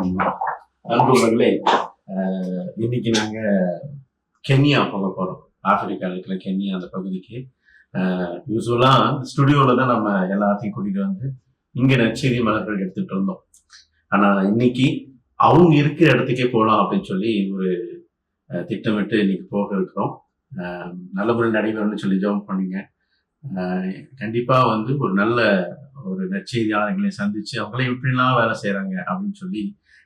நண்பர்களே இன்னைக்கு நாங்க கென்யா போக போறோம். ஆப்பிரிக்காவில் இருக்கிற கென்யா அந்த பகுதிக்கு. யூஸ்வலா ஸ்டுடியோல தான் நம்ம எல்லாத்தையும் கூட்டிட்டு வந்து இங்க நற்செய்தி மலர்கள் எடுத்துட்டு இருந்தோம். ஆனா இன்னைக்கு அவங்க இருக்கிற இடத்துக்கே போகலாம் அப்படின்னு சொல்லி ஒரு திட்டமிட்டு இன்னைக்கு போக இருக்கிறோம். நல்ல நல்லபடி நடைபெறும்னு சொல்லி ஜெபம் பண்ணீங்க. கண்டிப்பா வந்து ஒரு நல்ல ஒரு நற்செய்தியாளர்களை சந்திச்சு அவங்களே எப்படிலாம் வேலை செய்யறாங்க அப்படின்னு சொல்லி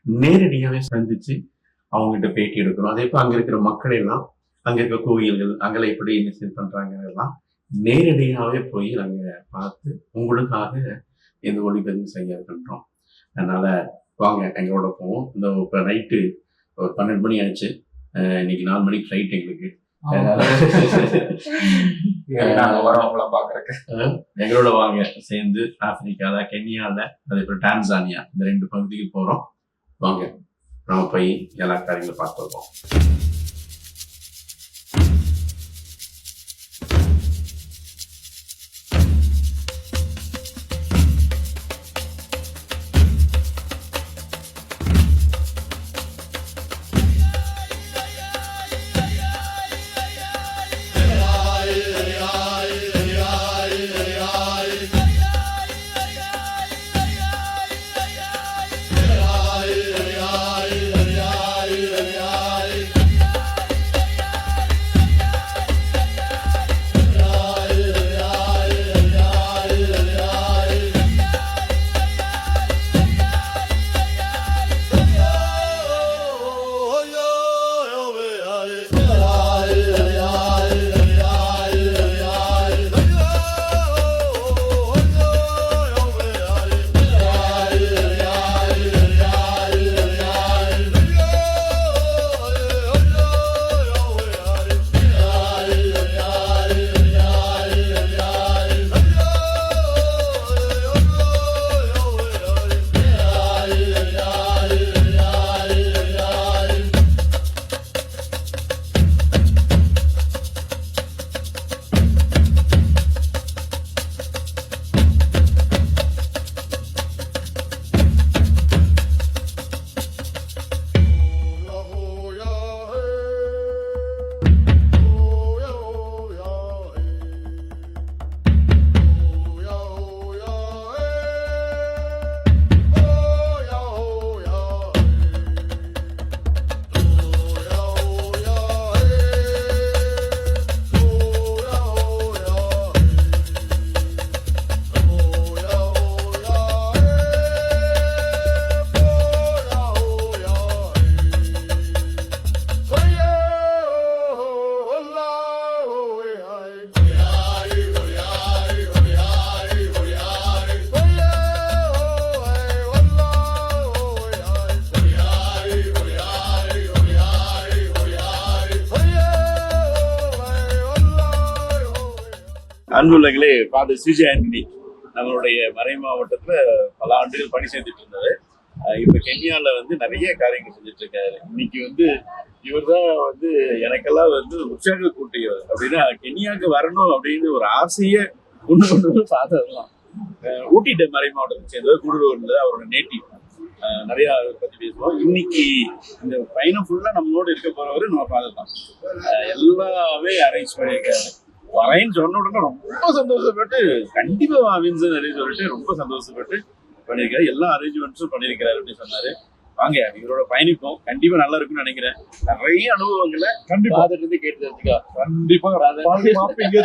நேரடியாவே சந்திச்சு அவங்ககிட்ட பேட்டி எடுக்கிறோம் அதே போல் அங்க இருக்கிற மக்கள் எல்லாம் அங்க இருக்க கோயில்கள் அங்கே எப்படி என்ன பண்றாங்க எல்லாம் நேரடியாவே போய் நாங்க பார்த்து உங்களுக்காக இந்த ஒளிப்பதிவு செய்ய இருக்கின்றோம் அதனால வாங்க எங்களோட போவோம். இந்த இப்போ நைட்டு ஒரு பன்னெண்டு மணி ஆச்சு. இன்னைக்கு நாலு மணிக்கு ஃப்ளைட் எங்களுக்கு. எங்களோட வாங்க சேர்ந்து ஆப்பிரிக்கால கென்யால அதே போல் டான்சானியா இந்த ரெண்டு பகுதிக்கு போறோம். வாங்க. நம்ம போய் எல்லா காரியங்களும் பார்த்து வருவோம். அன்புள்ளங்களே ஃபாதர் சிஜே ஆண்டனி நம்மளுடைய மறை மாவட்டத்தில் பல ஆண்டுகள் பணி செஞ்சுட்டு இருந்தாரு இப்போ கென்யாவில் வந்து நிறைய காரியங்கள் செஞ்சுட்டு இருக்காரு இன்னைக்கு வந்து இவர் தான் வந்து எனக்கெல்லாம் வந்து உற்சாக கூட்டியவர். அப்படின்னா கென்யாவுக்கு வரணும் அப்படின்னு ஒரு ஆசையை கொண்டு கொண்டு வந்து தான் ஊட்டிட்ட மறை மாவட்டத்தை சேர்ந்தவர் கூடுதூர்ல அவரோட நேட்டிவ் நிறைய பத்தி பேசுவோம். இன்னைக்கு இந்த பயணம் ஃபுல்லா நம்மளோட இருக்க போறவரு நம்ம ஃபாதர் தான். எல்லாமே அரேஞ்ச் பண்ணியிருக்காரு. வரேன்னு சொன்ன உடனே ரொம்ப சந்தோஷப்பட்டு கண்டிப்பா வாவின்ஸ் அப்படின்னு சொல்லிட்டு ரொம்ப சந்தோஷப்பட்டு பண்ணியிருக்காரு. எல்லா அரேஞ்ச்மெண்ட்ஸும் பண்ணியிருக்கிறாரு அப்படின்னு சொன்னாரு. வாங்க இவரோட பயணிப்போம். கண்டிப்பா நல்லா இருக்கும்னு நினைக்கிறேன். நிறைய அனுபவங்களை கண்டிப்பா. இருந்து கேட்டு தெரிஞ்சுக்கோ கண்டிப்பா.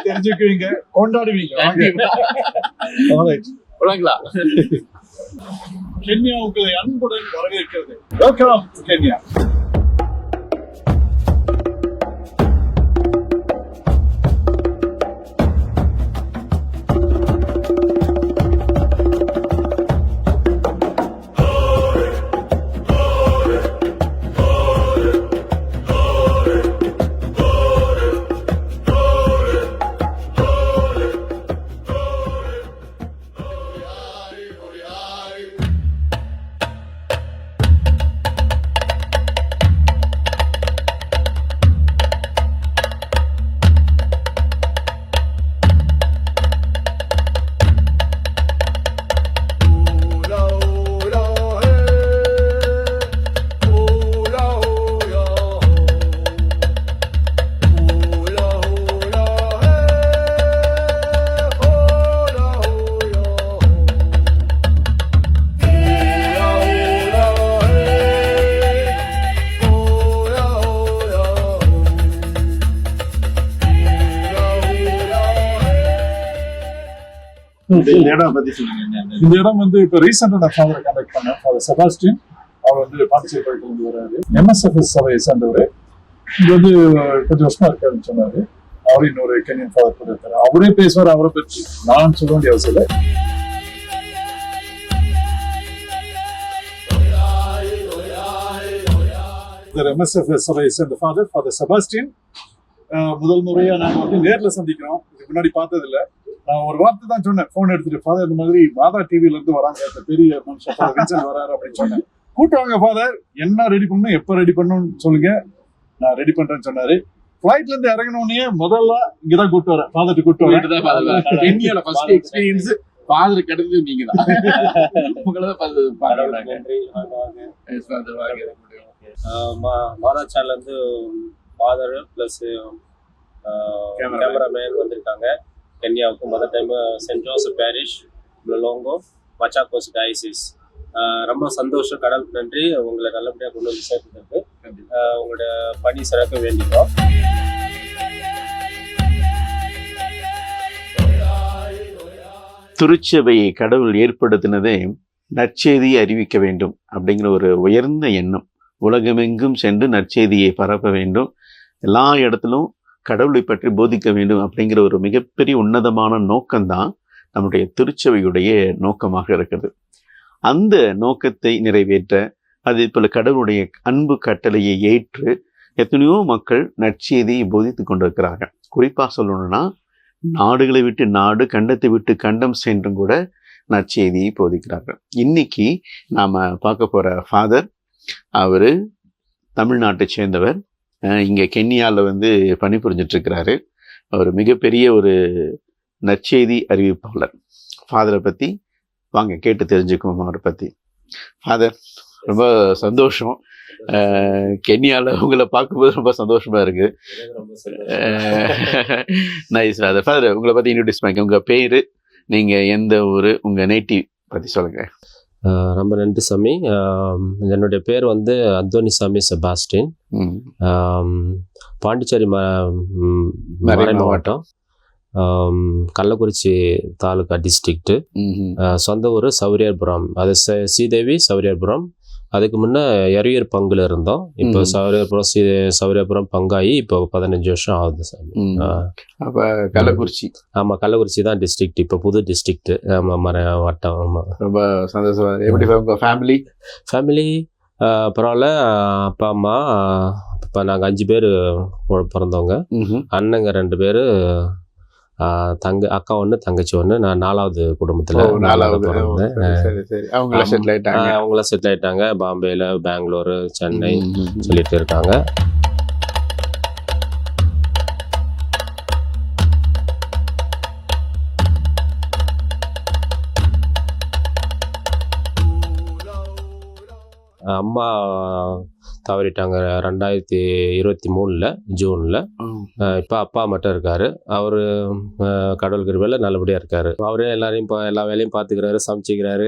தெரிஞ்சுக்குவீங்க. கொண்டாடுவீங்க. போலாங்களா? கென்யா உங்களை அன்புடன் வரவேற்கிறது. Welcome Kenya. இந்த இடம் பத்தி சொல்லுங்க. இந்த இடம் வந்து இப்போ ரீசெண்டாக நான் ஃபாதரை கான்டாக்ட் பண்ணேன். ஃபாதர் செபாஸ்டின் அவர் வந்து பாண்டிச்சேரி பக்கத்துலேருந்து வராரு. எம்எஸ்எஃப்எஸ் சபையை சேர்ந்தவர். இங்க வந்து கொஞ்சம் வருஷமா இருக்காருன்னு சொன்னாரு. அவரும் இன்னொரு கென்யன் ஃபாதர் கூட இருக்காரு. அவரே பேசுவார் அவரை பற்றி நான் சொல்ல வேண்டிய அவசியம் இல்லை. எம்எஸ்எஃப்எஸ் சபையை சேர்ந்த ஃபாதர் ஃபாதர் செபாஸ்டின் முதல் முறையா நாங்க வந்து நேர்ல சந்திக்கிறோம். இதுக்கு முன்னாடி பார்த்தது இல்ல நான் ஒரு வார்த்தை தான் சொன்னேன். போன் எடுத்துட்டு ஃபாதர் இந்த மாதிரி மாதா டிவில இருந்து வராங்க. இந்த பெரிய மனுஷன் வின்சென்ட் வராரு அப்படின்னு சொன்னேன். கூட்டுவாங்க ஃபாதர் என்ன ரெடி பண்ணணும் எப்ப ரெடி பண்ணணும்னு சொல்லுங்க. நான் ரெடி பண்றேன்னு சொன்னாரு. ஃபிளைட்ல இருந்து இறங்கினோடனே முதல்ல இங்கதான் கூட்டு வரேன். ஃபாதர் கூட்டு வரேன். ஃபர்ஸ்ட் எக்ஸ்பீரியன்ஸ் ஃபாதர் கிடைச்சது நீங்க தான் மாதா சேனல் வந்து ஃபாதர் ப்ளஸ். கேமராமேன் வந்திருக்காங்க. கென்யாவுக்கு முதல் time saint Joseph parish Longo Machakos diocese ரொம்ப சந்தோஷம் கடவுளுக்கு நன்றி. உங்களை நல்லபடியாக கொண்டு வந்து சேர்த்துருக்கு ஆஹ் உங்களோட பணி சிறக்க வேண்டிக்கிறோம். திருச்சபையை கடவுள் ஏற்படுத்தினதே நற்செய்தியை அறிவிக்க வேண்டும் அப்படிங்கிற ஒரு உயர்ந்த எண்ணம். உலகமெங்கும் சென்று நற்செய்தியை பரப்ப வேண்டும். எல்லா இடத்திலும் கடவுளை பற்றி போதிக்க வேண்டும் அப்படிங்கிற ஒரு மிகப்பெரிய உன்னதமான நோக்கம்தான் நம்முடைய திருச்சபையுடைய நோக்கமாக இருக்குது அந்த நோக்கத்தை நிறைவேற்ற அதே போல கடவுளுடைய அன்பு கட்டளையை ஏற்று எத்தனையோ மக்கள் நற்செய்தியை போதித்து கொண்டிருக்கிறாங்க குறிப்பாக சொல்லணும்னா நாடுகளை விட்டு நாடு கண்டத்தை விட்டு கண்டம் சென்றும் கூட நற்செய்தியை போதிக்கிறார்கள். இன்னைக்கு நாம் பார்க்க போகிற ஃபாதர் அவர் தமிழ்நாட்டை சேர்ந்தவர். இங்கே கென்னியாவில் வந்து பணிபுரிஞ்சிட்ருக்கிறாரு. அவர் மிகப்பெரிய ஒரு நற்செய்தி அறிவிப்பாளர். ஃபாதரை பற்றி வாங்க கேட்டு தெரிஞ்சுக்குவோம் அவரை பற்றி ஃபாதர் ரொம்ப சந்தோஷம். கென்னியாவில் உங்களை பார்க்கும்போது ரொம்ப சந்தோஷமாக இருக்குது நைஸ் ஃபாதர் ஃபாதர் உங்களை பற்றி இன்ட்ரடியூஸ் பண்ணிக்க உங்கள் பேர் நீங்கள் எந்த ஊர் உங்கள் நேட்டிவ் பற்றி சொல்லுங்கள் ரொம்ப நன்றி சாமி. என்னுடைய பேர் வந்து அந்தோனி சாமி செபாஸ்டின். பாண்டிச்சேரி மறை மாவட்டம். கள்ளக்குறிச்சி தாலுகா டிஸ்ட்ரிக்ட் ம், சொந்த ஊர் சௌரியர்புரம் அது ச- ஸ்ரீதேவி சௌரியர்புரம் அதுக்கு முன்ன எரியர் பங்குல இருந்தோம். இப்போ ம். சௌரியர்புரம் ஸ்ரீ சௌரியர்புரம் பங்காயி இப்போ பதினஞ்சு வருஷம் ஆகுது சாமி அப்ப கள்ளக்குறிச்சி. ஆமா கள்ளக்குறிச்சி தான் டிஸ்ட்ரிக்ட் இப்போ புது டிஸ்ட்ரிக்ட் ஆமா மர வட்டம் ஆமா. ரொம்ப சந்தோஷமா. எப்படி உங்க ஃபேமிலி ஃபேமிலி பரவாயில்ல. அப்பா அம்மா இப்போ நாங்கள் அஞ்சு பேர் பிறந்தவங்க. அண்ணங்க ரெண்டு பேர் தங்க அக்கா ஒன்று தங்கச்சி ஒன்று நான் நாலாவது குடும்பத்தில் அவங்கள. செட்டில் ஆயிட்டாங்க. அவங்களாம் செட்டில் ஆயிட்டாங்க. பாம்பேல பெங்களூரு சென்னை. சொல்லிட்டு இருக்காங்க. அம்மா தவறிட்டாங்க. ரெண்டாயிரத்தி இருபத்தி மூணில் ஜூனில். இப்போ அப்பா மட்டும் இருக்காரு. அவர் கடவுள் கிருபையில் நல்லபடியாக இருக்காரு. அவரே எல்லாரையும் எல்லா வேலையும் பார்த்துக்கிறாரு சமைச்சிக்கிறாரு.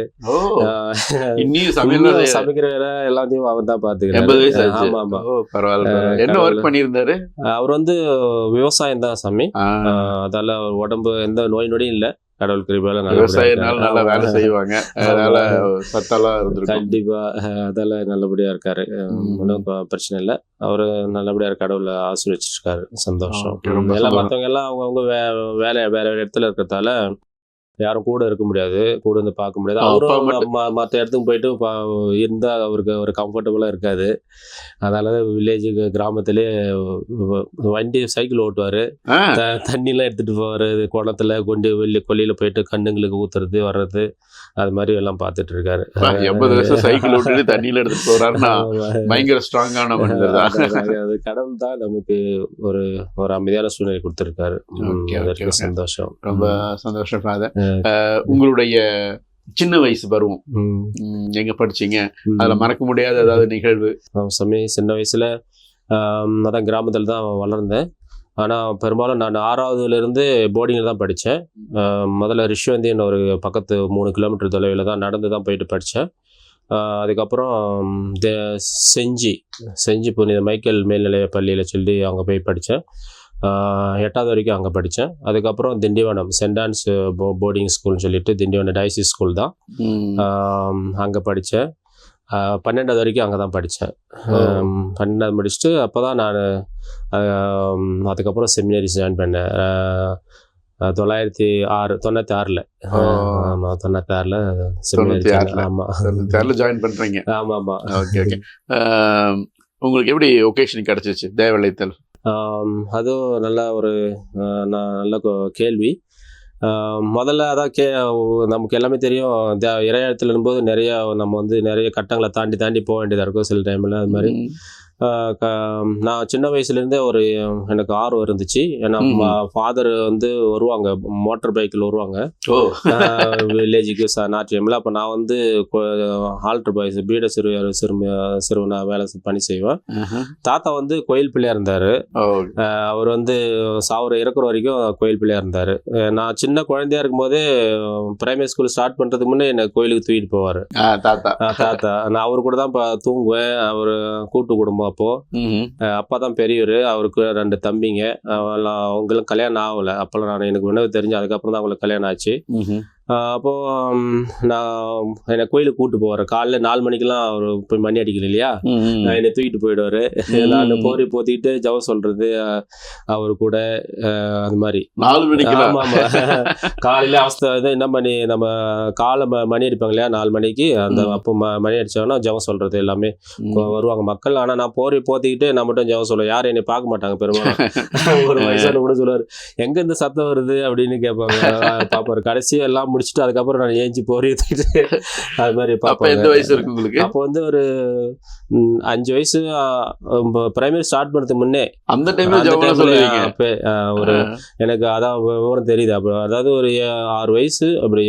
சமைக்கிற வேலை எல்லாத்தையும் அவர் தான் பார்த்துக்கிறாரு. ஆச்சு. ஆமா ஆமா. ஓ பரவாயில்ல பரவாயில்ல. என்ன. ஒர்க் பண்ணியிருந்தாரு? அவர் வந்து விவசாயம் தான் சாமி. அதால உடம்பு எந்த நோய் நொடியும் இல்ல. கடவுள் நல்லபடியா விவசாயினால. நல்லா வேலை. செய்வாங்க. அதனால சத்தெல்லாம் இருந்திருக்கும். கண்டிப்பா. அஹ் அதால நல்லபடியா இருக்காரு. அஹ் ம். ஒண்ணும் ப- பிரச்சனை இல்ல. அவரு நல்லபடியா கடவுளை ஆசீர்வச்சிருக்காரு. சந்தோஷம். எல்லாம். மத்தவங்க எல்லாம் அவங்கவுங்க வே வேலை வேற வேற இடத்துல இருக்கிறதால யாரும் கூட இருக்க முடியாது கூட இருந்து பார்க்க முடியாது. அவரும் மட்டும். ம- மத்த இடத்துக்கு போயிட்டு பா- இருந்தா அவருக்கு ஒரு கம்ஃபர்டபுளா இருக்காது. அதனால வில்லேஜுக்கு கிராமத்திலே வண்டி சைக்கிள் ஓட்டுவாரு. தண்ணிலாம் எடுத்துட்டு போறது குளத்துல கொண்டு வெளியே கொல்லியில போயிட்டு கண்ணுங்களுக்கு ஊத்துறது வர்றது அது மாதிரி எல்லாம் பார்த்துட்டு இருக்காரு. எண்பது வருஷம் சைக்கிள் ஓட்டிட்டு தண்ணியில எடுத்துட்டு போறாருன்னா பயங்கர ஸ்ட்ராங்கான மனிதர் அது- கடவுள் தான் நமக்கு ஒரு ஒரு அமைதியான சூழ்நிலை கொடுத்திருக்காரு. சந்தோஷம். ரொம்ப சந்தோஷம் ஃபாதர் உங்களுடைய சின்ன வயசு பருவம். எங்க படிச்சீங்க. அதுல மறக்க முடியாத ஏதாவது நிகழ்வு? ஆமா, சாமி சின்ன வயசுல அதான் கிராமத்தில் தான் வளர்ந்தேன். ஆனால் பெரும்பாலும் நான் ஆறாவதுலேருந்து போர்டிங்கில் தான் படித்தேன் முதல்ல ரிஷ்வந்தின்னு ஒரு பக்கத்து மூணு கிலோமீட்டர் தொலைவில் தான் நடந்து தான் போயிட்டு படித்தேன் அதுக்கப்புறம் செஞ்சி செஞ்சி புனித மைக்கேல் மேல்நிலைய பள்ளியில் சொல்லி அங்கே போய் படித்தேன் எட்டாவது வரைக்கும் அங்கே படித்தேன் அதுக்கப்புறம் திண்டிவனம் சென்ட் ஆன்ஸ் போ போர்டிங் ஸ்கூல்னு சொல்லிட்டு திண்டிவனம் டைசி ஸ்கூல் தான். அங்கே படித்தேன் பன்னெண்டாவது வரைக்கும் அங்கே தான் படித்தேன் பன்னெண்டாவது முடிச்சுட்டு அப்போ தான் நான் அதுக்கப்புறம் செமினரிஸ் ஜாயின் பண்ணேன். தொள்ளாயிரத்தி ஆறு தொண்ணூற்றி ஆறில். ஆமாம் தொண்ணூற்றி ஆறில் ஆறுல. ஆமாம் தெரியல ஜாயின் பண்றீங்க. ஆமாம் ஆமாம் ஓகே ஓகே. உங்களுக்கு எப்படி ஒகேஷன் கிடைச்சிச்சு? தேவலைத்தல் அதுவும் நல்ல ஒரு நல்ல கேள்வி. முதல்ல அதான் கே நமக்கு எல்லாமே தெரியும் த- இறையாயத்தில் இருக்கும்போது நிறைய நம்ம வந்து நிறைய கட்டங்களை தாண்டி தாண்டி போக வேண்டியதாக இருக்கும் சில டைமில் அது மாதிரி. நான் சின்ன வயசுலேருந்தே ஒரு எனக்கு ஆர்வம் இருந்துச்சு. ஏன்னா. ஃபாதர் வந்து வருவாங்க மோட்டார் பைக்கில் வருவாங்க. வில்லேஜுக்கு ச நாட்டியமில் அப்போ நான் வந்து ஆல்ட்ரு பாய்ஸ் பீட சிறுவர் சிறுமி சிறுவ நான் வேலை பணி செய்வேன். தாத்தா வந்து கோயில் பிள்ளையா இருந்தார். அவர் வந்து சாவர இறக்குற வரைக்கும் கோயில் பிள்ளையா இருந்தார். நான் சின்ன குழந்தையா இருக்கும்போதே பிரைமரி ஸ்கூல் ஸ்டார்ட் பண்ணுறதுக்கு முன்னே என்னை கோயிலுக்கு தூக்கிட்டு போவார். தாத்தா. தாத்தா. நான் அவர் கூட தான் இப்போ தூங்குவேன். அவர் கூட்டு குடும்பம் அப்போ. ம்ஹும். அஹ் அப்பா தான் பெரியவர் அவருக்கு ரெண்டு தம்பிங்க. அவங்களும் கல்யாணம் ஆகலை. அப்போல்லாம் நான் எனக்கு உணவு தெரிஞ்சு அதுக்கப்புறம் தான் அவங்களுக்கு கல்யாணம் ஆச்சு. ம்ஹும். ஆஹ் அப்போ ம், நான் என்னை கோயிலுக்கு கூட்டு போவார். காலைல நாலு மணிக்கெல்லாம் அவர் போய் மணி அடிக்கல இல்லையா? என்னை தூக்கிட்டு போயிடுவாரு. நான் போரி போத்திக்கிட்டு ஜவம் சொல்றது அவர் கூட அது மாதிரி. நாலு மணிக்கு ஆமா ஆமா. காலையில அவஸ்தை இது என்ன பண்ணி நம்ம காலை ம- மணி அடிப்பாங்க இல்லையா? நாலு மணிக்கு அந்த. அப்போ ம- மணி அடிச்சோன்னா ஜெபம் சொல்றது எல்லாமே இப்போ வருவாங்க மக்கள். ஆனா நான் போரி போத்திக்கிட்டு நான் மட்டும் ஜெபம் சொல்லுவேன் யாரும் என்னை பார்க்க மாட்டாங்க பெரும்பாலும். ஒரு வயசான கூட சொல்லுவாரு எங்க இருந்து சத்தம் வருது? அப்படின்னு கேட்பாங்க. பாப்பாரு. கடைசியா எல்லாம் முடிச்சுட்டு அதுக்கப்புறம் நான் ஏஞ்சி போரி அது மாதிரி அப்ப பார்ப்பாங்க எந்த வயசு இருக்கு உங்களுக்கு? அப்போ வந்து ஒரு அஞ்சு வயசு பிரைமரி ஸ்டார்ட் பண்ணதுக்கு முன்னே அந்த டைம்ல ஒரு எனக்கு அதான் விவரம் தெரியுது. அப்போ அதாவது ஒரு ஆறு வயசு அப்படி.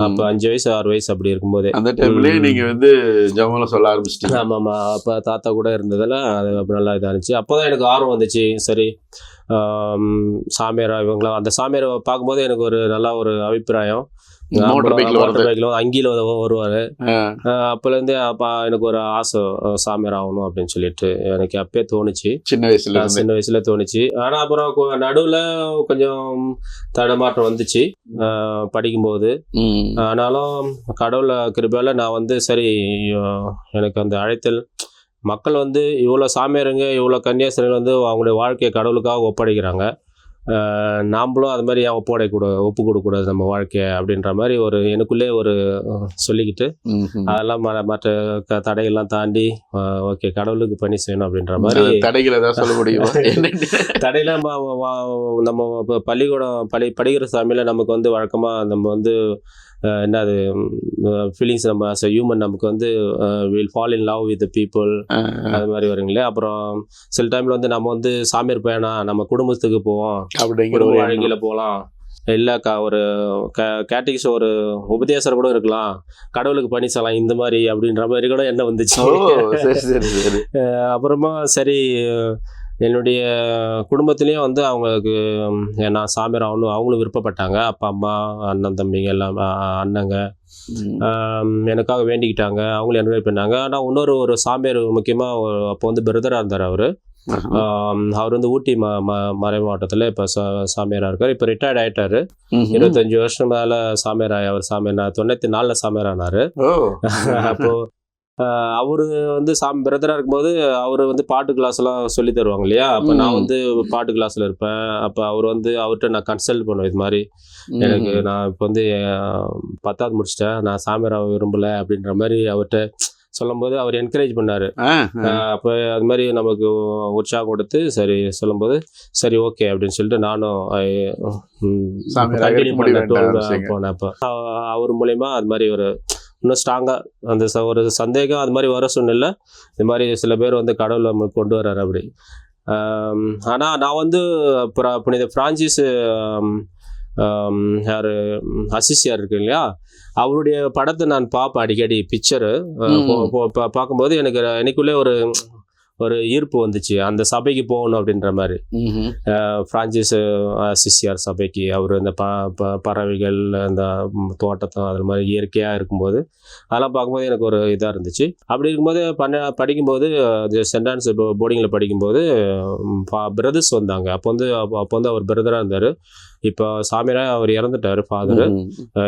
அப்ப அஞ்சு வயசு ஆறு வயசு அப்படி இருக்கும்போதே. அந்த டைம்லயே ம். நீங்க வந்து ஜவுளா சொல்ல ஆரம்பிச்சிட்டீங்க. ஆமா ஆமா அப்ப தாத்தா கூட இருந்ததுல அது அப்ப நல்லா இதா இருந்துச்சு அப்போதான் எனக்கு ஆர்வம் வந்துச்சு. சரி சாமியார் இவங்களாம் அந்த சாமியாரை பார்க்கும்போது எனக்கு ஒரு நல்ல ஒரு அபிப்பிராயம். மோட்டார் பைக்ல மோட்டார் பைக்ல அங்கில வருவாரு. ஆ. அஹ் அப்போலேருந்தே அப்பா எனக்கு ஒரு ஆசை சாமியார் ஆகணும் அப்படின்னு சொல்லிட்டு எனக்கு அப்பயே தோணுச்சு. சின்ன வயசுல இருந்து. சின்ன வயசுல தோணுச்சு. ஆனா அப்புறம் நடுவுல கொஞ்சம் தடமாற்றம் வந்துச்சு. படிக்கும்போது. ஆனாலும் கடவுள கிருபையால நான் வந்து சரி எனக்கு அந்த அழைத்தல் மக்கள் வந்து இவ்வளோ சாமியாருங்க இவ்வளோ கன்னியாஸ்திரிகள் வந்து அவங்களுடைய வாழ்க்கையை கடவுளுக்காக ஒப்படைக்கிறாங்க. நாமளும் அது மாதிரி ஏன் ஒப்படைக்கூட ஒப்பு கொடுக்கக்கூடாது நம்ம வாழ்க்கையை அப்படின்ற மாதிரி ஒரு எனக்குள்ளே ஒரு சொல்லிக்கிட்டு. அதெல்லாம் மற்ற தடையெல்லாம் தாண்டி ஓகே கடவுளுக்கு பணி செய்யணும் அப்படின்ற மாதிரி தடைகள் ஏதாவது சொல்ல முடியுமா? தடையில நம்ம பள்ளிக்கூடம் பள்ளி படிக்கிற சாமியில் நமக்கு வந்து வழக்கமாக நம்ம வந்து என்னது ஃபீலிங்ஸ் நம்ம a ஹியூமன் நமக்கு வந்து will fall in love with people அது மாதிரி வருங்களே அப்புறம் சில டைமில் வந்து நம்ம வந்து சாமியார் பையனா நம்ம குடும்பத்துக்கு போவோம். அப்படிங்கிற ஒரு. வாழ்க்கையில் போகலாம். இல்லை க ஒரு க கேட்டிக்ஸ் ஒரு உபதேசர் கூட இருக்கலாம். கடவுளுக்கு பணி செய்யலாம் இந்த மாதிரி அப்படின்ற மாதிரி கூட என்ன வந்துச்சு. அப்புறமா சரி என்னுடைய குடும்பத்துலேயும் வந்து அவங்களுக்கு நான் சாமியார் ஆகணும் அவங்களும் விருப்பப்பட்டாங்க. அப்பா அம்மா அண்ணன் தம்பிங்க எல்லாம் அண்ணங்க எனக்காக வேண்டிக்கிட்டாங்க. அவங்களும் என்கரேஜ் பண்ணாங்க ஆனால் இன்னொரு ஒரு சாமியார் முக்கியமாக அப்போ வந்து பிரதராக இருந்தார் அவர். அவர் வந்து ஊட்டி ம ம மறை மாவட்டத்தில் இப்போ சா சாமியாராக இருக்கார். இப்போ ரிட்டையர்ட் ஆயிட்டாரு. ம்ஹும். இருபத்தஞ்சு வருஷம் மேலே சாமியார் ஆகி அவர் சாமியார் தொண்ணூற்றி நாலில் சாமியார் ஆனார். ஓ. அப்போ அவர் வந்து சாமி பிரதராக இருக்கும்போது அவர் வந்து பாட்டு கிளாஸ் எல்லாம் சொல்லி தருவாங்க இல்லையா அப்போ நான். வந்து பாட்டு கிளாஸ்ல இருப்பேன் அப்போ அவர் வந்து அவர்கிட்ட நான் கன்சல்ட் பண்ணுவேன் இது மாதிரி எனக்கு. நான் இப்போ வந்து பத்தாவது முடிச்சிட்டேன் நான் சாமியாராக விரும்பல அப்படின்ற மாதிரி அவர்கிட்ட சொல்லும்போது அவர் என்கரேஜ் பண்ணாரு. அப்போ அது மாதிரி நமக்கு உற்சாகம் கொடுத்து சரி சொல்லும்போது சரி ஓகே அப்படின்னு சொல்லிட்டு நானும் முடிவு பண்ண. போனேன் அப்போ அவர் மூலயமா அது மாதிரி ஒரு இன்னும் ஸ்ட்ராங்காக அந்த ச- ஒரு சந்தேகம் அது மாதிரி வர சூழ்நிலை இது மாதிரி சில பேர் வந்து கடவுள் நம்மளுக்கு கொண்டு வர்றாரு அப்படி. ஆனால் நான் வந்து புனித ஃப்ரான்சிஸ் யார் அசிசியார் இருக்கு இல்லையா? அவருடைய படத்தை நான் பார்ப்பேன் அடிக்கடி பிக்சரு. பார்க்கும்போது எனக்கு எனக்குள்ளே ஒரு ஒரு ஈர்ப்பு வந்துச்சு. அந்த சபைக்கு போகணும் அப்படின்ற மாதிரி. ம்ஹும். ஃப்ரான்சிஸ் சிசிஆர் சபைக்கு அவர் இந்த ப பறவைகள் அந்த தோட்டத்தம் அது மாதிரி இயற்கையாக இருக்கும்போது அதெல்லாம் பார்க்கும்போது எனக்கு ஒரு இதாக இருந்துச்சு. அப்படி இருக்கும்போது பண்ண படிக்கும்போது சென்ட் ஆன்ஸ் போர்டிங்கில் படிக்கும்போது பிரதர்ஸ் வந்தாங்க. அப்போ வந்து அப்போ வந்து அவர் பிரதராக இருந்தார். இப்போ சாமியாராக அவர் இறந்துட்டார் ஃபாதர்.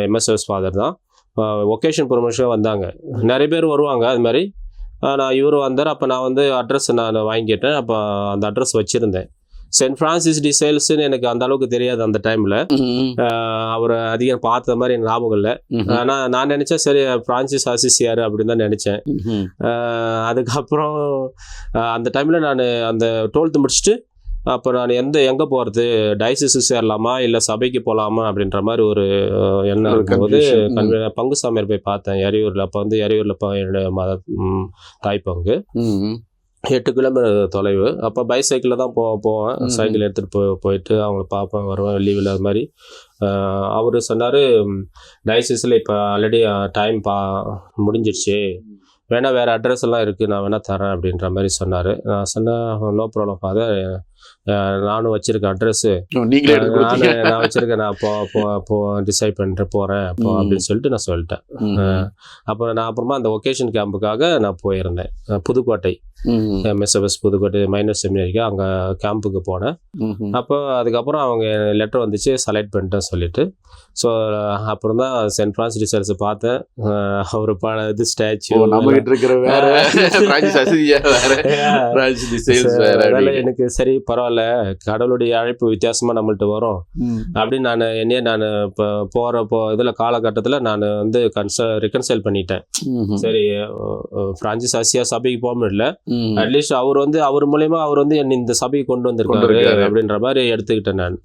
எம்எஸ்எஸ் ஃபாதர் தான். ஒகேஷன் ப்ரொமோஷன் வந்தாங்க. நிறைய பேர் வருவாங்க அது மாதிரி. நான் இவர் வந்தார் அப்போ நான் வந்து அட்ரஸ் நான் வாங்கிட்டேன் அப்போ அந்த அட்ரஸ் வச்சுருந்தேன் சென்ட் ஃப்ரான்சிஸ் டி சேல்ஸ்னு எனக்கு அந்த அளவுக்கு தெரியாது அந்த டைமில். அவரை அதிகம் பார்த்த மாதிரி எனக்கு ஞாபகம் இல்லை. ஆனால் நான் நினச்சேன் சரி ஃப்ரான்சிஸ் அசிசியார் அப்படின்னு தான் நினச்சேன். அதுக்கப்புறம் அந்த டைமில் நான் அந்த டுவெல்த்து முடிச்சுட்டு அப்போ நான் எந்த எங்கே போகிறது டைசிஸு சேரலாமா? இல்லை சபைக்கு போகலாமா அப்படின்ற மாதிரி ஒரு எண்ணம் இருக்கும்போது பங்கு சாமியார் போய் பார்த்தேன். எரியூரில் அப்போ வந்து எரியூரில் இப்போ என்னுடைய மத தாய் பங்கு. எட்டு கிலோமீட்டர் தொலைவு. அப்போ பைசைக்கிளில் தான் போ போவேன். சைக்கிள் எடுத்துகிட்டு போ போயிட்டு அவங்கள பார்ப்பேன் வருவேன் லீவில் அது மாதிரி. அவர் சொன்னார் டைசிஸில் இப்போ ஆல்ரெடி டைம் பா முடிஞ்சிடுச்சு வேணா வேறு அட்ரஸ் எல்லாம் இருக்குது நான் வேணா தரேன் அப்படின்ற மாதிரி சொன்னார். நான் சொன்னேன் நோ ப்ராப்ளம் ஃபாதர் நானும் வச்சுருக்கேன் எடுத்து நான் நான் வச்சுருக்கேன். நான் போ போ டிசைட் பண்ணிட்டு போகிறேன் அப்போ. அப்படின்னு சொல்லிட்டு நான் சொல்லிட்டேன். ம்ஹும். அப்போ நான் அப்புறமா அந்த ஒகேஷன் கேம்புக்காக நான் போயிருந்தேன். புதுக்கோட்டை. எம்எஸ்எஃப்எஸ் புதுக்கோட்டை மைனர் செமினரிக்கு அங்கே கேம்புக்கு போனேன். அப்போ அதுக்கப்புறம் அவங்க லெட்டர் வந்துச்சு செலக்ட் பண்ணிட்டேன் சொல்லிட்டு. ஸோ அப்புறம் தான் சென்ட் ஃப்ரான்ஸ் ரிசர்ச் பார்த்தேன். அவர் பல இது ஸ்டாச்சு ஓ, நம்ம கிட்ட இருக்கிற வேற. எனக்கு சரி பரவாயில்ல கடவுளுடைய அழைப்பு வித்தியாசமா நம்மள்ட்ட வரும். அப்படின்னு நான் என்னையே நான் இப்போ போகிற போ இதில் காலகட்டத்தில் நான் வந்து கன்ச ரிகன்சைல் பண்ணிட்டேன். சரி ஃப்ரான்சிஸ் ஆசியா சபைக்கு போக முடியல. அட்லீஸ்ட் அவர் வந்து அவர் மூலயமா அவர் வந்து என்னை இந்த சபைக்கு கொண்டு வந்திருக்காரு. அப்படின்ற மாதிரி எடுத்துக்கிட்டேன் நான்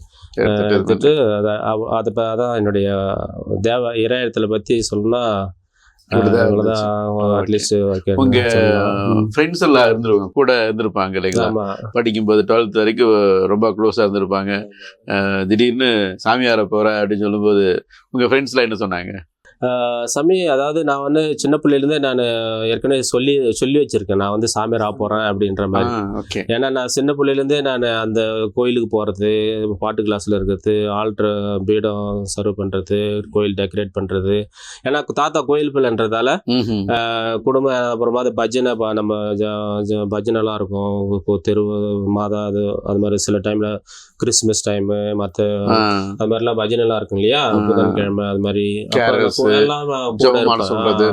எடுத்துட்டு அதை அதான் என்னுடைய தேவ இறையத்துல பத்தி சொல்லணும்னா உங்க ஃப்ரெண்ட்ஸ் எல்லாம் இருந்திருவாங்க கூட இருந்திருப்பாங்க இல்லைங்களா? ஆமா. படிக்கும்போது டுவெல்த் வரைக்கும் ரொம்ப க்ளோஸா இருந்திருப்பாங்க. திடீர்னு சாமியார போற அப்படின்னு சொல்லும்போது உங்க ஃப்ரெண்ட்ஸ்லாம் என்ன சொன்னாங்க? சாமி அதாவது நான் வந்து சின்ன பிள்ளையிலேருந்தே நான் ஏற்கனவே சொல்லி சொல்லி வச்சிருக்கேன். நான் வந்து சாமியார் ஆக போறேன் அப்படின்ற மாதிரி. ஏன்னா நான் சின்ன பிள்ளையிலேருந்தே நான் அந்த கோயிலுக்கு போகிறது பாட்டு கிளாஸில் இருக்கிறது ஆல்ட்ரு பீடம் சர்வ் பண்ணுறது கோயில் டெக்கரேட் பண்ணுறது ஏன்னா தாத்தா கோயில் பிள்ளைன்றதால ஆஹ் குடும்ப அப்புறமா அது பஜனை நம்ம பஜனைலாம் இருக்கும். தெரு மாதா அது அது மாதிரி சில டைமில் கிறிஸ்மஸ் டைமு மற்ற அது மாதிரிலாம் பஜனைலாம் இருக்கும் இல்லையா. புதன்கிழமை அது மாதிரி. எல்லாம். சொல்றது.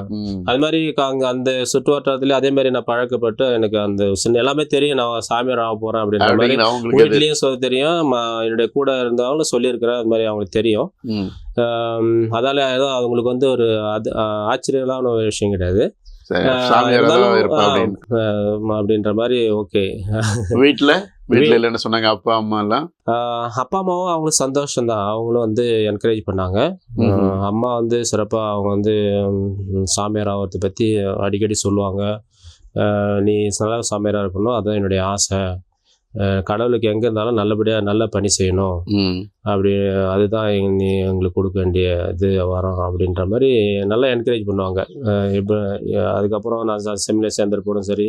அது மாதிரி அங்க அந்த சுற்று வட்டாரத்துல அதே மாதிரி நான் பழக்கப்பட்டு எனக்கு அந்த சின்ன எல்லாமே தெரியும். நான் சாமியார் ஆக போறேன் அப்படின்ற மாதிரி வீட்லயும் சொல்ல தெரியும். என்னுடைய கூட இருந்தவங்களும் சொல்லியிருக்கிறேன் அது மாதிரி அவங்களுக்கு தெரியும். அதால ஏதோ அவங்களுக்கு வந்து ஒரு அது ஆச்சரியமான ஒரு விஷயம் கிடையாது. அப்படின்ற மாதிரி ஓகே. வீட்டுல வீட்டுல இல்ல என்ன சொன்னாங்க அப்பா அம்மா எல்லாம் அப்பா அம்மாவும் அவங்களும் சந்தோஷம் தான். அவங்களும் வந்து என்கரேஜ் பண்ணாங்க. அம்மா வந்து சிறப்பாக அவங்க வந்து சாமியார் ஆகிறத பற்றி அடிக்கடி சொல்லுவாங்க. நீ நல்ல சாமியாராக இருக்கணும் அதுதான் என்னுடைய ஆசை. கடவுளுக்கு எங்கே இருந்தாலும் நல்லபடியாக நல்ல பணி செய்யணும். அப்படி அதுதான் நீ எங்களுக்கு கொடுக்க வேண்டிய இது வரோம் அப்படின்ற மாதிரி நல்லா என்கரேஜ் பண்ணுவாங்க இப்போ அதுக்கப்புறம் நான் செமினர் சேர்ந்திருப்போடும் சரி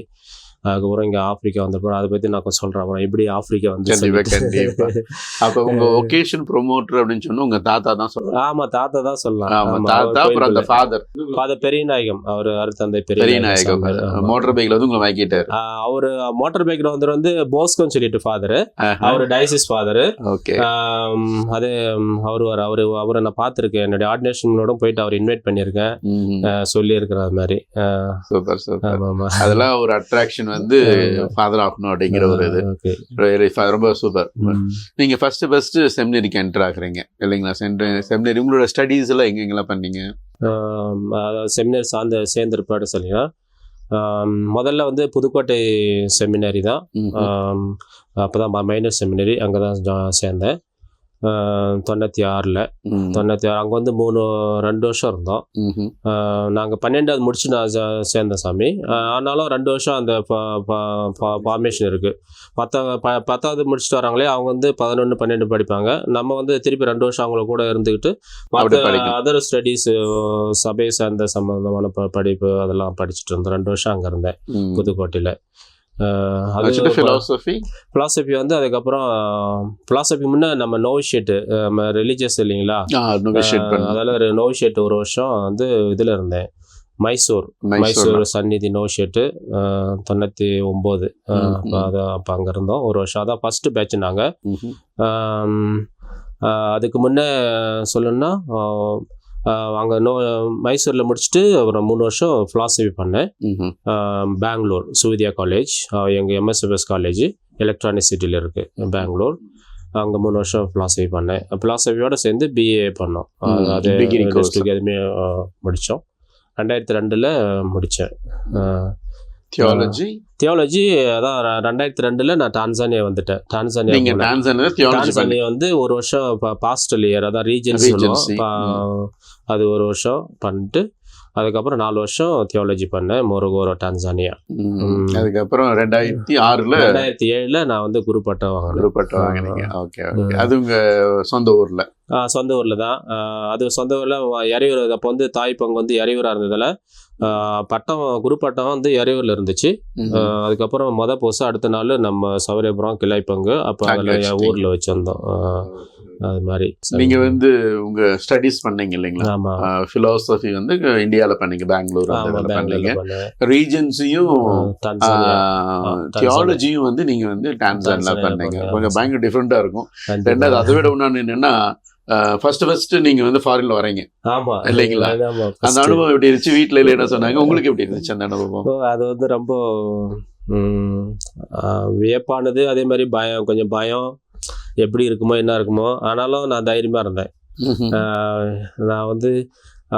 அதுக்கப்புறம் இங்கே ஆப்பிரிக்கா வந்திருப்போம் அதை பற்றி நான் கொஞ்சம் சொல்கிறேன் அப்புறம் எப்படி ஆப்பிரிக்கா வந்து அப்ப உங்க ஒகேஷன் ப்ரொமோட்டர் அப்படின்னு சொன்னா உங்க தாத்தா தான் சொல்றாங்க ஆமா தாத்தா தான் சொல்லலாம். தாத்தா அப்புறம் அந்த ஃபாதர். ஃபாதர் பெரிய நாயகம் அவர் அருத்தந்தை பெரிய பெரிய நாயகம் மோட்டார் பைக்ல வந்து உங்களை வாங்கிட்டாரு அவர் மோட்டார் பைக்ல வந்து வந்து போஸ்கோன்னு சொல்லிட்டு ஃபாதர் அவர் டைசிஸ் ஃபாதர் ஓகே. அது அவர் அவரு அவரை நான் பார்த்துருக்கேன். என்னுடைய ஆர்டினேஷனோட போயிட்டு அவர் இன்வைட் பண்ணியிருக்கேன். அது மாதிரி. Super super. அதெல்லாம் ஒரு அட்ராக்ஷன் வந்து ஃபாதர் ஆகணும் அப்படிங்கிற ஒரு இது. ரொம்ப சூப்பர் நீங்க ஃபர்ஸ்ட் ஃபர்ஸ்ட் செமினரிக்கு என்டர் ஆகுறீங்க இல்லைங்களா? செமினரி உங்களோட ஸ்டடீஸ் எல்லாம் எங்க எங்கெல்லாம் பண்ணீங்க? செமினார் சார்ந்த சேர்ந்திருப்பாடு ஆம், முதல்ல வந்து புதுக்கோட்டை செமினரி தான். அப்போ தான் மைனர் செமினரி அங்கே தான் சேர்ந்தேன். தொண்ணூற்றி ஆறில். தொண்ணூற்றி ஆறு அங்கே வந்து மூணு ரெண்டு வருஷம் இருந்தோம். நாங்கள் பன்னெண்டாவது முடிச்சு நான் சேர்ந்தேன் சாமி ஆனாலும் ரெண்டு வருஷம் அந்த ஃபார்மேஷன் இருக்குது மற்றவங்க ப பத்தாவது முடிச்சுட்டு வராங்களே அவங்க வந்து பதினொன்று பன்னெண்டு படிப்பாங்க நம்ம வந்து திருப்பி ரெண்டு வருஷம் அவங்கள கூட இருந்துக்கிட்டு மற்ற. அதர் ஸ்டடீஸ் சபை சார்ந்த சம்மந்தமான ப படிப்பு அதெல்லாம் படிச்சுட்டு இருந்தேன் ரெண்டு வருஷம் அங்கே இருந்தேன். புதுக்கோட்டையில் ஃபிலாசபி ஃபிலாசபி வந்து அதுக்கப்புறம் ஃபிலாசபி முன்னே நம்ம நோவிஷேட்டு நம்ம ரிலீஜியஸ் இல்லைங்களா? அதில் ஒரு நோவிஷேட் ஒரு வருஷம் வந்து இதில் இருந்தேன். மைசூர். மைசூர் சந்நிதி நோஷேட்டு தொண்ணூற்றி ஒம்பது அதை அப்போ அங்கே இருந்தோம். ஒரு வருஷம். அதான் ஃபஸ்ட்டு பேட்ச் நாங்கள் அதுக்கு முன்னே சொல்லணும்னா அங்கே நோ மைசூரில் முடிச்சுட்டு அப்புறம் மூணு வருஷம் ஃபிலாசபி பண்ணேன். பெங்களூர் சூர்யா காலேஜ் எங்கள் எம்எஸ்எஃப்எஸ் காலேஜ் எலக்ட்ரானிக் சிட்டியில் இருக்குது பெங்களூர். அங்கே மூணு வருஷம் ஃபிலாசபி பண்ணேன். ஃபிலாசபியோட சேர்ந்து பிஏ பண்ணோம். அது-. எதுவுமே முடித்தோம் ரெண்டாயிரத்தி ரெண்டில் முடித்தேன் தியாலஜி தியாலஜி அதான் ரெண்டாயிரத்தி ரெண்டில் நான் டான்சானியா வந்துட்டேன். டான்சானியா நீங்க டான்சானியா வந்து ஒரு வருஷம் பாஸ்டல் இயர் அதான் ரீஜன்ஸ் அது ஒரு வருஷம் பண்ணிட்டு அதுக்கப்புறம் நாலு வருஷம் தியாலஜி பண்ணேன் மொரகோரோ டான்சானியா. அதுக்கப்புறம் ரெண்டாயிரத்தி ஆறுல ரெண்டாயிரத்தி ஏழுல நான் வந்து குரு பட்டம் வாங்கினேன் வாங்கினீங்க. ஓகே. அது உங்க சொந்த ஊர்ல? சொந்த ஊரில் தான். அது சொந்த ஊரில் இறையூர் அப்போ வந்து தாய் பங்கு வந்து இறையூராக இருந்ததில். பட்டம் குரு பட்டம் வந்து இறையூரில் இருந்துச்சு. அதுக்கப்புறம் மொத போசம் அடுத்த நாள் நம்ம சௌரியபுரம் கிளை பங்கு அப்போ அதில். ஊரில் வச்சுருந்தோம். அது மாதிரி நீங்க வந்து உங்க ஸ்டடீஸ் பண்ணீங்க இல்லைங்களா? ஆமாம் ஃபிலாசபி வந்து இந்தியால பண்ணீங்க பெங்களூர் பண்ணீங்க. ரீஜன்ஸையும் தியாலஜியும் வந்து நீங்க வந்து டான்சான்ல பண்ணீங்க. கொஞ்சம் பயங்கர டிஃப்ரெண்டா இருக்கும். ரெண்டாவது அதை விட ஒண்ணு என்னன்னா ஃபர்ஸ்ட் ஃபர்ஸ்ட் நீங்க வந்து ஃபாரின்ல வரீங்க. ஆமா. இல்லைங்களா? அந்த. அனுபவம் எப்படி இருந்துச்சு? வீட்ல இல்ல என்ன சொன்னாங்க? உங்களுக்கு எப்படி இருந்துச்சு அந்த அனுபவம்? அது வந்து ரொம்ப வியப்பானது அதே மாதிரி பயம் கொஞ்சம் பயம். எப்படி இருக்குமோ என்ன இருக்குமோ ஆனாலும் நான் தைரியமாக இருந்தேன். நான் வந்து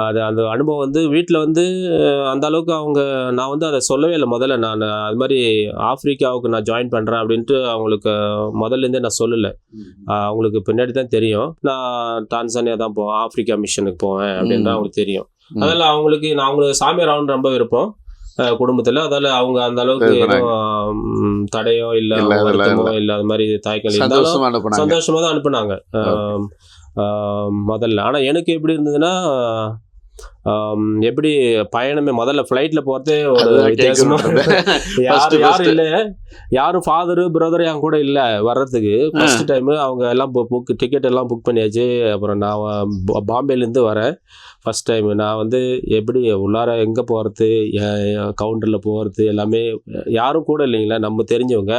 அது அந்த அனுபவம் வந்து வீட்டில் வந்து அந்த அளவுக்கு அவங்க நான் வந்து அதை சொல்லவே இல்லை முதல்ல. நான் அது மாதிரி ஆப்பிரிக்காவுக்கு நான் ஜாயின் பண்ணுறேன் அப்படின்ட்டு அவங்களுக்கு முதல்லேருந்தே நான் சொல்லலை. அவங்களுக்கு பின்னாடி தான் தெரியும். நான் டான்சானியா தான் போவேன் ஆப்பிரிக்கா மிஷனுக்கு போவேன் அப்படின்னு தான். அவங்களுக்கு தெரியும். ம். அதில் அவங்களுக்கு நான் அவங்களுக்கு சாமியார் ஆகணும்னு ரொம்ப விருப்பம். குடும்பத்துல. அதால அவங்க அந்த அளவுக்கு தடையோ இல்ல வருத்தமோ இல்ல. அது மாதிரி தாய்க்கள் இருந்தாலும் சந்தோஷமா தான் அனுப்புனாங்க. முதல்ல. ஆனா எனக்கு எப்படி இருந்ததுன்னா எப்படி பயணமே முதல்ல ஃப்ளைட்ல போறதே ஒரு வித்தியாசமா. யாரும். இல்ல யாரும் ஃபாதரு பிரதர் என் கூட இல்ல வர்றதுக்கு. ஃபர்ஸ்ட் டைம் அவங்க எல்லாம் புக் டிக்கெட் எல்லாம் புக் பண்ணியாச்சு. அப்புறம் நான் பாம்பேல இருந்து வரேன். ஃபர்ஸ்ட் டைம் நான் வந்து எப்படி உள்ளார எங்க போறது கவுண்டர்ல போறது எல்லாமே யாரும் கூட இல்லைங்களா? நம்ம தெரிஞ்சவங்க.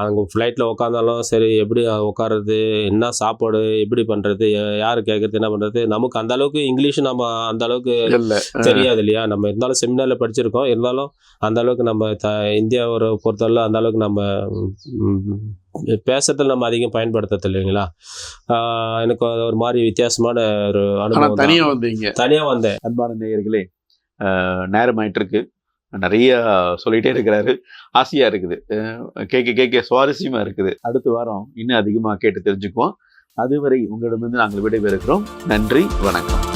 அங்கே ஃப்ளைட்டில் உட்காந்தாலும் சரி எப்படி உட்காருறது என்ன சாப்பாடு எப்படி பண்ணுறது யார் கேட்குறது என்ன பண்ணுறது நமக்கு அந்த அளவுக்கு இங்கிலீஷ் நம்ம அந்த அளவுக்கு இல்ல தெரியாது இல்லையா? நம்ம இருந்தாலும் செமினாரில் படிச்சிருக்கோம். இருந்தாலும் அந்த அளவுக்கு நம்ம த இந்தியாவை பொறுத்தவரை அந்த அளவுக்கு நம்ம பேசுறதுல நம்ம அதிகம் பயன்படுத்துறது இல்லைங்களா? எனக்கு அது ஒரு மாதிரி வித்தியாசமான ஒரு அனுபவம் தனியா தான். வந்தீங்க. தனியா வந்தேன். அன்பான நேயர்களே நேரம் ஆயிட்டு இருக்கு நிறைய சொல்லிட்டே இருக்கிறாரு. ஆசையா இருக்குது. கேட்க கேட்க சுவாரஸ்யமா இருக்குது. அடுத்த வாரம் இன்னும் அதிகமாக கேட்டு தெரிஞ்சுக்குவோம். அதுவரை உங்களிடமிருந்து நாங்கள் விடைபெறுகிறோம். நன்றி வணக்கம்.